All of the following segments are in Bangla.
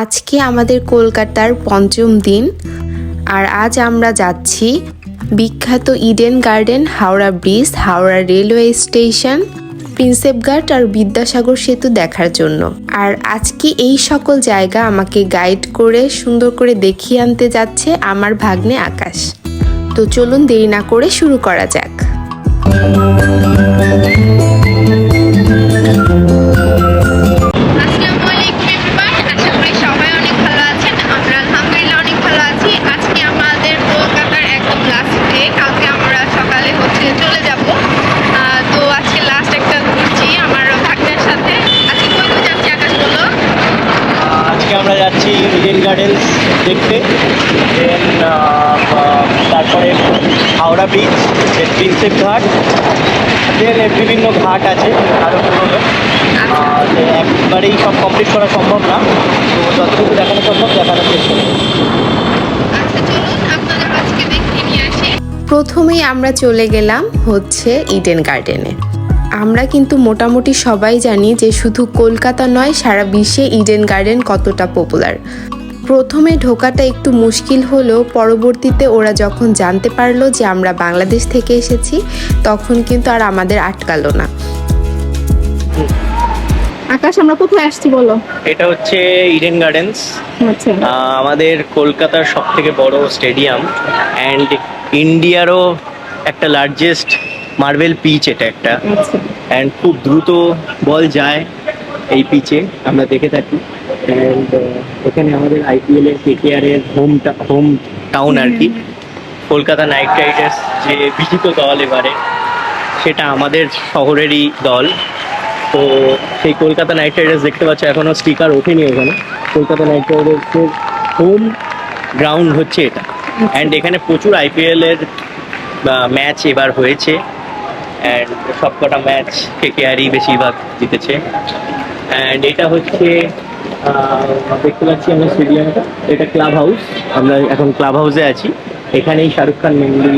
আজকে আমাদের কলকাতার পঞ্চম দিন, আর আজ আমরা যাচ্ছি বিখ্যাত Eden Garden Howrah bridge, Howrah railway station Prinsep Ghat আর বিদ্যাসাগর সেতু দেখার জন্য। আর আজকে এই সকল জায়গা আমাকে গাইড করে, সুন্দর করে দেখিয়ে আনতে যাচ্ছে আমার ভাগ্নে আকাশ। তো চলুন দেরি না করে শুরু করা যাক। হাওড়া ব্রিজ দেন প্রিন্সেপ ঘাট বিভিন্ন ঘাট আছে আরও পুরোনো। একবারেই সব কমপ্লিট করা সম্ভব না। তো যতটুকু দেখানো সম্ভব দেখানোর চেষ্টা আচ্ছা চলুন আপনাদের আজকে দেখিয়ে নিয়ে আসি। প্রথমেই আমরা চলে গেলাম হচ্ছে ইডেন গার্ডেনে আমরা কিন্তু মোটামুটি সবাই জানি যে শুধু কলকাতা নয় সারা বিশ্বে ইডেন গার্ডেন কতটা পপুলার প্রথমে ঢোকাটা একটু মুশকিল হলেও পরবর্তীতে ওরা যখন জানতে পারল যে আমরা বাংলাদেশ থেকে এসেছি তখন কিন্তু আর আমাদের আটকালো না। আকাশ আমরা কোথায় আসছি বলো? এটা হচ্ছে ইডেন গার্ডেন্স আচ্ছা। আমাদের কলকাতার সব থেকে বড় স্টেডিয়াম অ্যান্ড ইন্ডিয়ারও একটা লার্জেস্ট মার্বেল পিচ এটা একটা। আচ্ছা। অ্যান্ড খুব দ্রুত বল যায়। এই পিচে আমরা দেখে থাকি। অ্যান্ড এখানে আমাদের আইপিএল এর কেকেআর এর হোম হোম টাউন আর কি। কলকাতা নাইট রাইডার্স যে বিজিত দল এবারে, সেটা আমাদের শহরেরই দল। তো সেই কলকাতা নাইট রাইডার্স দেখতে পাচ্ছ, এখনও স্টিকার ওঠেনি ওখানে। কলকাতা নাইট রাইডার্সের হোম গ্রাউন্ড হচ্ছে এটা। অ্যান্ড এখানে প্রচুর আইপিএল এর ম্যাচ এবার হয়েছে। অ্যান্ড সবকটা ম্যাচ কেকেআরই বেশিরভাগ জিতেছে। অ্যান্ড এটা হচ্ছে দেখতে পাচ্ছি আমরা স্টেডিয়ামটা। এটা ক্লাব হাউস আমরা এখন ক্লাব হাউসে আছি। এখানেই শাহরুখ খান মেনলি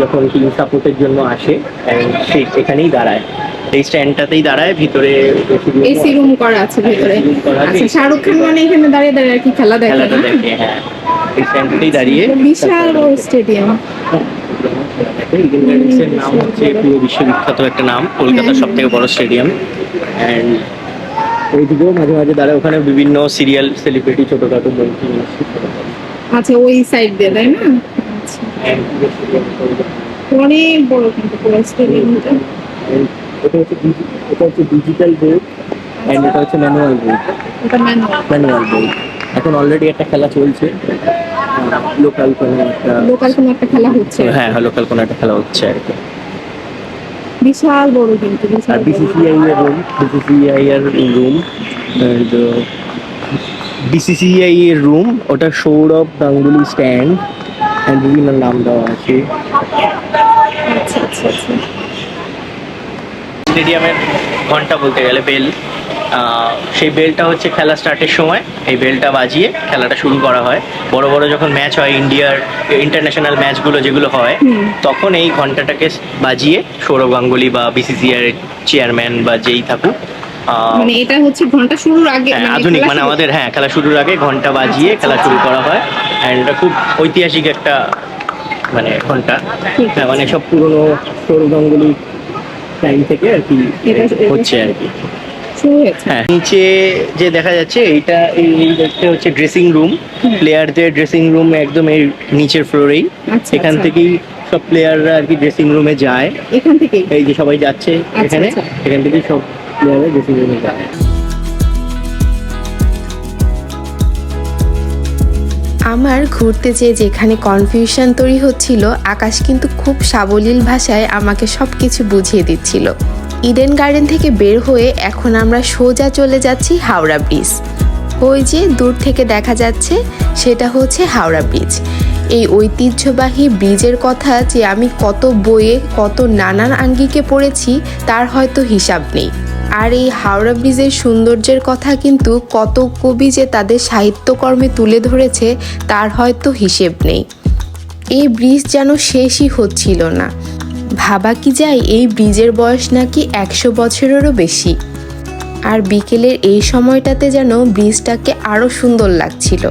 যখন টিম সাপোর্টের জন্য আসে সে এখানেই দাঁড়ায়। এই স্ট্যান্ডটাতেই দাঁড়ায় ভিতরে এসি রুম করা আছে ভেতরে। আচ্ছা শাহরুখ খান মানে এখানে দাঁড়িয়ে দাঁড়িয়ে আর কি খেলা দেখে খেলাটা দেখে হ্যাঁ। এই স্ট্যান্ডটাতেই দাঁড়িয়ে। বিশাল বড় স্টেডিয়াম। ইডেন গার্ডেন্সের নাম হচ্ছে পুরো বিশ্ববিখ্যাত একটা নাম কলকাতার সব থেকে বড় স্টেডিয়াম। অ্যান্ড ওইদিকেও মাঝে মাঝে দাঁড়ায় ওখানে বিভিন্ন সিরিয়াল সেলিব্রিটি ছোটোখাটো মিনিস্ট্রি আচ্ছা ওই সাইড দিয়ে তাই না? আচ্ছা অনেক বড় কিন্তু পুরো স্টেডিয়ামটা এটা হচ্ছে এটা হচ্ছে ডিজিটাল বোর্ড অ্যান্ড এটা হচ্ছে ম্যানুয়াল বোর্ড এটা ম্যানুয়াল ম্যানুয়াল বোর্ড এখন অলরেডি একটা খেলা চলছে। লোকাল কোনো একটা লোকাল কোনো একটা খেলা হচ্ছে। হ্যাঁ লোকাল কোনো একটা খেলা হচ্ছে আর কি। বিশাল বড় কিন্তু বিশাল। বিসিসিআই এর রুম বিসিসিআই এর রুম বিসিসিআই এর রুম ওটা সৌরভ গাঙ্গুলি স্ট্যান্ড অ্যান্ড বিভিন্ন নাম দেওয়া আছে। আচ্ছা আচ্ছা আচ্ছা। স্টেডিয়ামের ঘণ্টা বলতে গেলে বেল সেই বেলটা হচ্ছে খেলা স্টার্টের সময়। এই বেলটা বাজিয়ে খেলাটা শুরু করা হয়। বড় বড় যখন ম্যাচ হয় ইন্ডিয়ার ইন্টারন্যাশনাল ম্যাচগুলো যেগুলো হয় তখন এই ঘন্টাটাকে বাজিয়ে সৌরভ গাঙ্গুলি বা বিসিসিআই চেয়ারম্যান বা যেই থাকুক মানে এটা হচ্ছে ঘণ্টা শুরুর আগে হ্যাঁ, মানে আধুনিক মানে আমাদের হ্যাঁ খেলা শুরুর আগে ঘণ্টা বাজিয়ে খেলা শুরু করা হয়। অ্যান্ড এটা খুব ঐতিহাসিক একটা মানে ঘণ্টা হ্যাঁ মানে সব পুরনো সৌরভ গাঙ্গুলি টাইম থেকে আর কি হচ্ছে আর কি। হ্যাঁ নিচে যে দেখা যাচ্ছে এইটা এই এই দেখতে হচ্ছে ড্রেসিং রুম প্লেয়ারদের ড্রেসিং রুম একদম এই নিচের ফ্লোরেই আচ্ছা, এখান আচ্ছা। থেকেই সব প্লেয়াররা আর কি ড্রেসিং রুমে যায়। এখান থেকেই? এই যে সবাই যাচ্ছে আচ্ছা, এখানে। এখান থেকেই সব প্লেয়াররা ড্রেসিং রুমে যায়। আমার ঘুরতে যেয়ে যেখানে কনফিউশন তৈরি হচ্ছিল আকাশ কিন্তু খুব সাবলীল ভাষায় আমাকে সব কিছু বুঝিয়ে দিচ্ছিল। ইডেন গার্ডেন থেকে বের হয়ে এখন আমরা সোজা চলে যাচ্ছি হাওড়া ব্রিজ। ওই যে দূর থেকে দেখা যাচ্ছে, সেটা হচ্ছে হাওড়া ব্রিজ। এই ঐতিহ্যবাহী ব্রিজের কথা যে আমি কত বইয়ে, কত নানান আঙ্গিকে পড়েছি, তার হয়তো হিসাব নেই। আর এই হাওড়া ব্রিজের সৌন্দর্যের কথা কিন্তু কত কবি যে তাদের সাহিত্যকর্মে তুলে ধরেছে, তার হয়তো হিসেব নেই। এই ব্রিজ যেন শেষই হচ্ছিল না। ভাবা কি যায়, এই ব্রিজের বয়স নাকি একশো বছরেরও বেশি। আর বিকেলের এই সময়টাতে যেন ব্রিজটাকে আরও সুন্দর লাগছিল।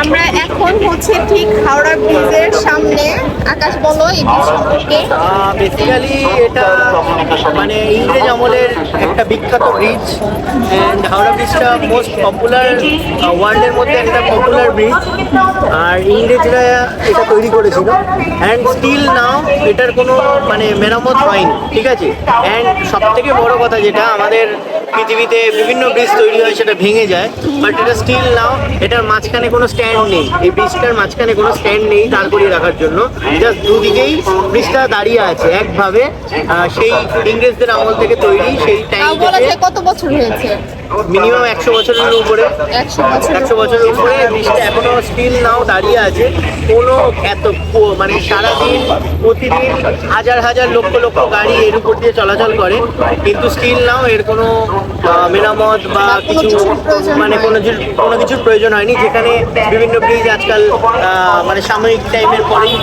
আমরা এখন হচ্ছে ঠিক হাওড়া ব্রিজের সামনে আকাশ বলো এই সম্পর্কে বেসিক্যালি এটা মানে ইংরেজ আমলের একটা বিখ্যাত ব্রিজ হাওড়া ব্রিজটা মোস্ট পপুলার ওয়ার্ল্ডের মধ্যে একটা পপুলার ব্রিজ আর ইংরেজরা এটা তৈরি করেছিল। অ্যান্ড স্টিল নাও এটার কোনো মানে মেরামত হয়নি, ঠিক আছে? অ্যান্ড সব থেকে বড় কথা যেটা আমাদের পৃথিবীতে বিভিন্ন ব্রিজ তৈরি হয় সেটা ভেঙে যায়। বাট এটা স্টিল নাও এটার মাঝখানে কোনো স্ট্যান্ড নেই। এই ব্রিজটার মাঝখানে কোনো স্ট্যান্ড নেই দাঁড় করিয়ে রাখার জন্য। জাস্ট দুদিকেই ব্রিজটা দাঁড়িয়ে আছে একভাবে। সেই ইংরেজদের আমল থেকে তৈরি সেই টাইম কত বছর হয়েছে? মিনিমাম একশো বছরের উপরে। একশো বছরের উপরে। ব্রিজটা এখনও স্টিল নাও দাঁড়িয়ে আছে। কোনো এত মানে সারাদিন প্রতিদিন হাজার হাজার লক্ষ লক্ষ গাড়ি এর উপর দিয়ে চলাচল করে। কিন্তু স্টিল নাও এর কোনো মেরামত বা কিছু মানে কোনো কোনো কিছুর প্রয়োজন হয়নি যেখানে বিভিন্ন ব্রিজ আজকাল আহ, মানে সাময়িক টাইমের পরেই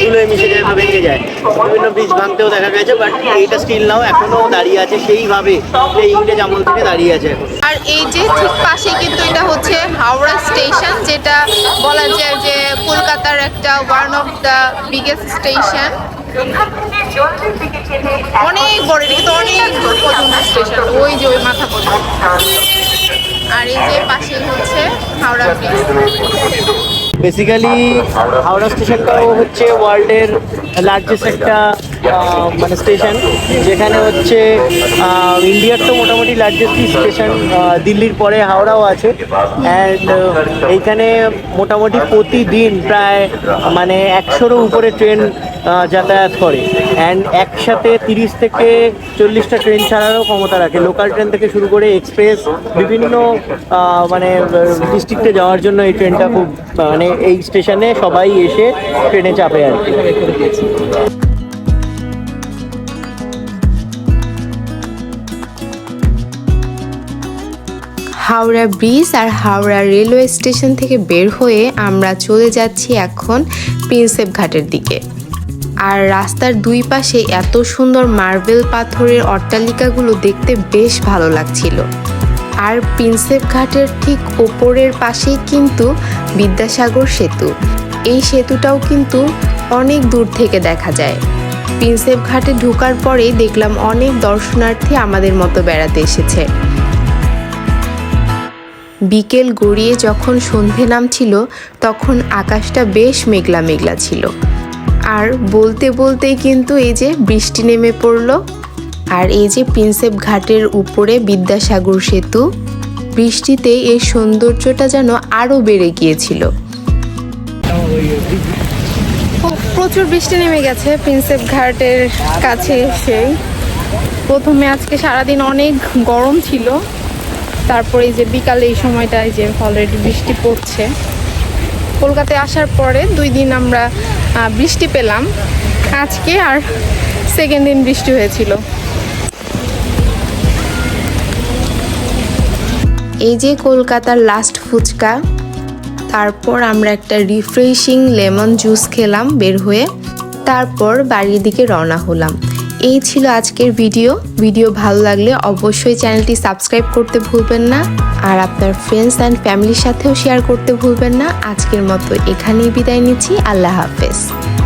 ধুলোয় মিশে যায় বা ভেঙে যায়। বিভিন্ন ব্রিজ ভাঙতেও দেখা গেছে বাট এইটা স্টিল নাও এখনও দাঁড়িয়ে আছে সেইভাবে সেই ইংরেজ আমল থেকে দাঁড়িয়ে আছে। এখন আর এই যে ঠিক পাশে কিন্তু এটা হচ্ছে হাওড়া স্টেশন যেটা বলা যায় যে কলকাতার একটা one of the biggest station অনেক বড় এটা কিন্তু অনেক পর্যন্ত স্টেশন ওই যে ওই মাথা পর্যন্ত। আর এই যে পাশে হচ্ছে হাওড়া ব্রিজ বেসিক্যালি হাওড়া স্টেশনটাও হচ্ছে ওয়ার্ল্ডের লার্জেস্ট একটা মানে স্টেশন, যেখানে হচ্ছে ইন্ডিয়ার তো মোটামুটি লার্জেস্ট স্টেশন দিল্লির পরে হাওড়াও আছে। অ্যান্ড এইখানে মোটামুটি প্রতিদিন প্রায় মানে একশোরও উপরে ট্রেন যাতায়াত করে। অ্যান্ড একসাথে তিরিশ থেকে চল্লিশটা ট্রেন ছাড়ারও ক্ষমতা রাখে। লোকাল ট্রেন থেকে শুরু করে এক্সপ্রেস বিভিন্ন মানে ডিস্ট্রিক্টে যাওয়ার জন্য এই ট্রেনটা খুব মানে এই স্টেশনে সবাই এসে ট্রেনে চাপে আর কি। হাওড়া ব্রিজ আর হাওড়া রেলওয়ে স্টেশন থেকে বের হয়ে আমরা চলে যাচ্ছি এখন প্রিন্সেপ ঘাটের দিকে। আর রাস্তার দুই পাশে এত সুন্দর মার্বেল পাথরের অট্টালিকাগুলো দেখতে বেশ ভালো লাগছিল। আর প্রিন্সেপ ঘাটের ঠিক ওপরের পাশেই কিন্তু বিদ্যাসাগর সেতু। এই সেতুটাও কিন্তু অনেক দূর থেকে দেখা যায়। প্রিন্সেপ ঘাটে ঢোকার পরেই দেখলাম অনেক দর্শনার্থী আমাদের মতো বেড়াতে এসেছে। বিকেল গড়িয়ে যখন সন্ধে নামছিল, তখন আকাশটা বেশ মেঘলা মেঘলা ছিল। আর বলতে বলতেই কিন্তু এই যে বৃষ্টি নেমে পড়ল, আর এই যে প্রিন্সেপ ঘাটের উপরে বিদ্যাসাগর সেতু, বৃষ্টিতে এই সৌন্দর্যটা যেন আরও বেড়ে গিয়েছিল। প্রচুর বৃষ্টি নেমে গেছে প্রিন্সেপ ঘাটের কাছে এসে প্রথমে আজকে সারাদিন অনেক গরম ছিল। তারপরে এই যে বিকালে এই সময়টা এই যে অলরেডি বৃষ্টি পড়ছে। কলকাতায় আসার পরে দুই দিন আমরা বৃষ্টি পেলাম। আজকে আর সেকেন্ড দিন বৃষ্টি হয়েছিল। এই যে কলকাতার লাস্ট ফুচকা, তারপর আমরা একটা রিফ্রেশিং লেমন জুস খেলাম বের হয়ে। তারপর বাড়ির দিকে রওনা হলাম। এই ছিল আজকের ভিডিও। ভিডিও ভালো লাগলে অবশ্যই চ্যানেলটি সাবস্ক্রাইব করতে ভুলবেন না। আর আপনার ফ্রেন্ডস অ্যান্ড ফ্যামিলির সাথেও শেয়ার করতে ভুলবেন না। আজকের মতো এখানেই বিদায় নিচ্ছি। আল্লাহ হাফেজ।